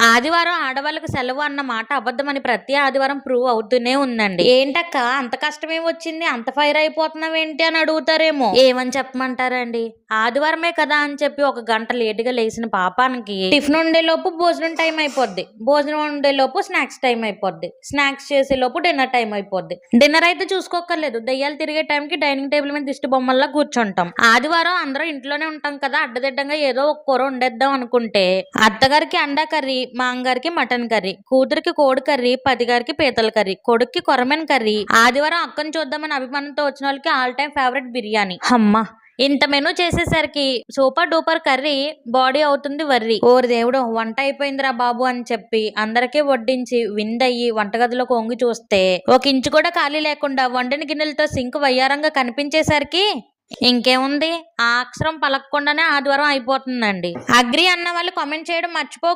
ఆదివారం ఆడవాళ్ళకి సెలవు అన్న మాట అబద్ధమని ప్రతి ఆదివారం ప్రూవ్ అవుతూనే ఉందండి. ఏంటక్క? అంత కష్టమేం వచ్చింది? అంత ఫైర్ అయిపోతున్నావు ఏంటి అని అడుగుతారేమో. ఏమని చెప్పమంటారండి? ఆదివారమే కదా అని చెప్పి ఒక గంట లేటుగా లేచిన పాపానికి టిఫిన్ ఉండే లోపు భోజనం టైం అయిపోద్ది. భోజనం ఉండే లోపు స్నాక్స్ టైం అయిపోద్ది. స్నాక్స్ చేసే లోపు డిన్నర్ టైం అయిపోద్ది. డిన్నర్ అయితే చూసుకోక్కర్లేదు. దయ్యాలు తిరిగే టైంకి డైనింగ్ టేబుల్ మీద దిష్టి బొమ్మల్లా కూర్చుంటాం. ఆదివారం అందరం ఇంట్లోనే ఉంటాం కదా. అడ్డదిడ్డంగా ఏదో ఒక కూర వండేద్దాం అనుకుంటే అత్తగారికి అండా కర్రీ మాంగారికి మటన్ కర్రీ కూతురికి కోడి కర్రీ పదిగారికి పీతల కర్రీ కొడుక్కి కొరమెన్ కర్రీ. ఆదివారం అక్కని చూద్దామని అభిమానంతో వచ్చిన వాళ్ళకి ఆల్ టైమ్ ఫేవరెట్ బిర్యానీ. అమ్మా! ఇంత మెనూ చేసేసరికి సూపర్ డూపర్ కర్రీ బాడీ అవుతుంది వర్రి. ఓరి దేవుడు వంట అయిపోయిందిరా బాబు అని చెప్పి అందరికీ వడ్డించి విందయ్యి వంటగదిలోకి వంగి చూస్తే ఒక ఇంచు కూడా ఖాళీ లేకుండా వండిన గిన్నెలతో సింక్ వయ్యారంగా కనిపించేసరికి ఇంకేముంది? ఆ అక్షరం పలకకుండానే ఆదివారం అయిపోతుందండి. అగ్రి అన్న వాళ్ళు కామెంట్ చేయడం మర్చిపో